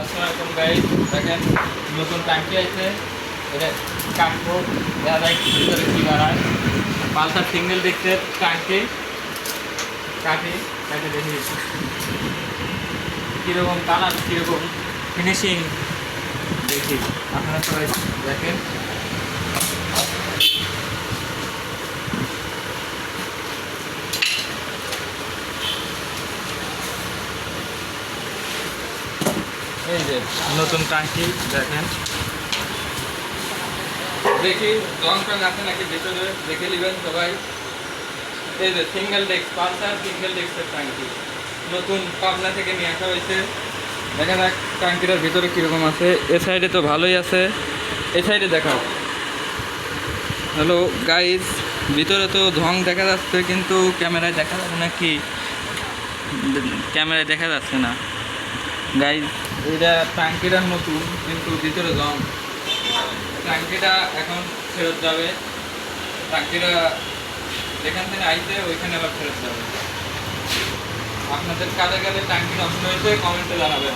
আসসালামাইকুম দেখেন নতুন ট্যাঙ্কি আছে। এটা কাটবো দেখা যায় ভিতরে কী বাড়ায় পালসার সিঙ্গেল দেখতে ট্যাঙ্কি কাটি কাটে দেখি। কীরকম কালার কীরকম? ফিনিশিং দেখি। আপনারা সবাই দেখেন। এই যে নতুন টাঙ্কি, দেখেন। দেখি রং টং আছে নাকি ভিতরে? দেখে নেবেন সবাই। এই যে সিঙ্গেল ডেস্ক পালসার সিঙ্গেল ডেস্কের টাঙ্কি। নতুন পাবনা থেকে নিয়ে আসা হয়েছে। দেখা যাক টাঙ্কিটার ভিতরে কীরকম আছে। এ সাইডে তো ভালোই আছে। এ সাইডে দেখাও। হ্যালো গাইজ ভিতরে তো ঢং দেখা যাচ্ছে, কিন্তু ক্যামেরায় দেখা যাবে না কি? ক্যামেরায় দেখা যাচ্ছে না। গাইজ এটা ট্যাঙ্কিটা নতুন, কিন্তু ভিতরে জং। ট্যাঙ্কিটা এখন ফেরত যাবে। ট্যাঙ্কিটা যেখান থেকে আইতে ওইখানে আবার ফেরত যাবে। আপনাদের কাজে গেলে ট্যাঙ্কি নষ্ট হয়েছে, কমেন্টে জানাবেন।